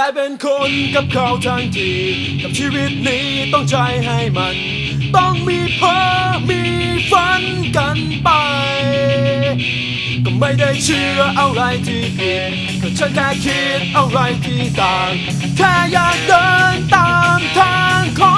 แต่เป็นคนกับเขาทั้งที กับชีวิตนี้ต้องใช้ให้มัน ต้องมีเพ้อมีฝันกันไป ก็ไม่ได้เชื่ออะไรที่ผิดก็ฉันแค่คิดอะไรที่ต่าง แค่อยากเดินตามทางของ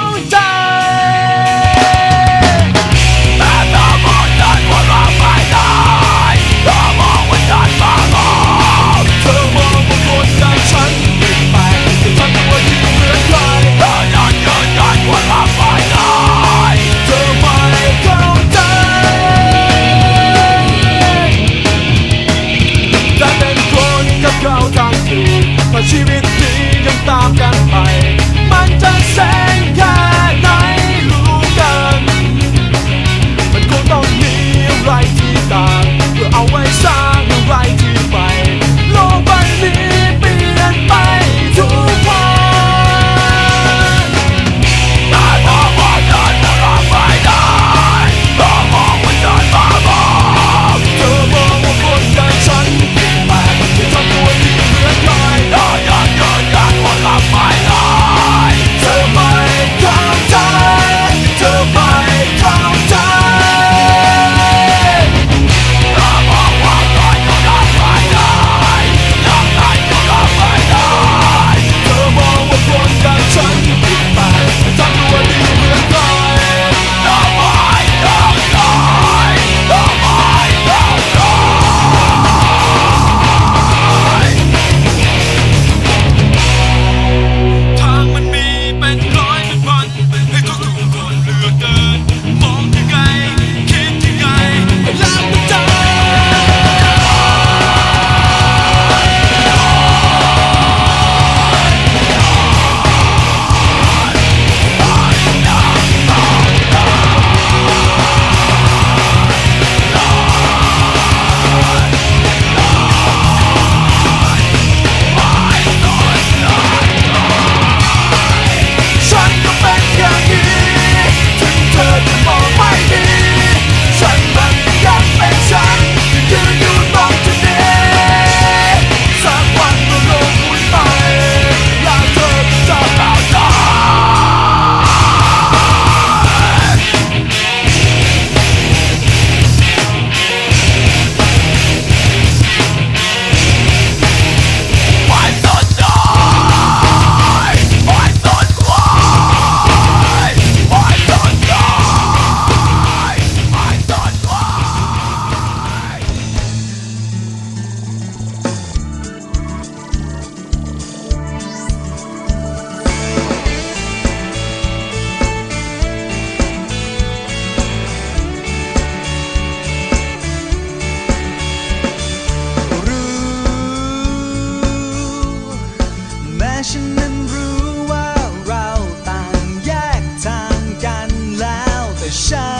ฉันนั้นรู้ว่าเราต่างแยกทางกันแล้วแต่ฉั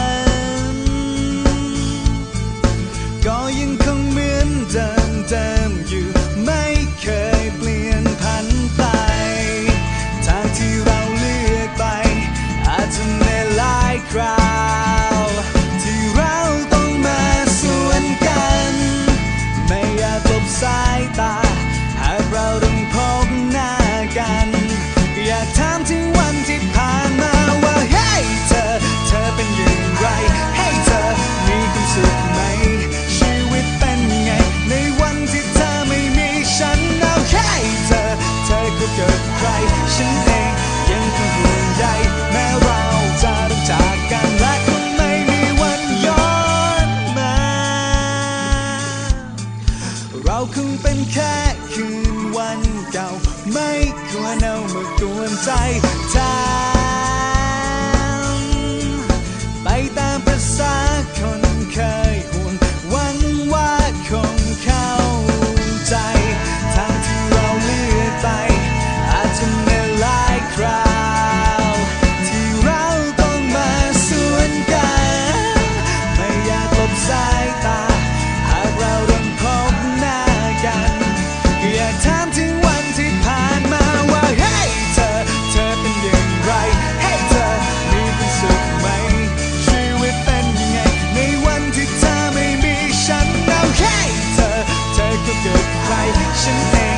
น ก็ยังคงเหมือนเดิ วนใจถ้า Like Chanel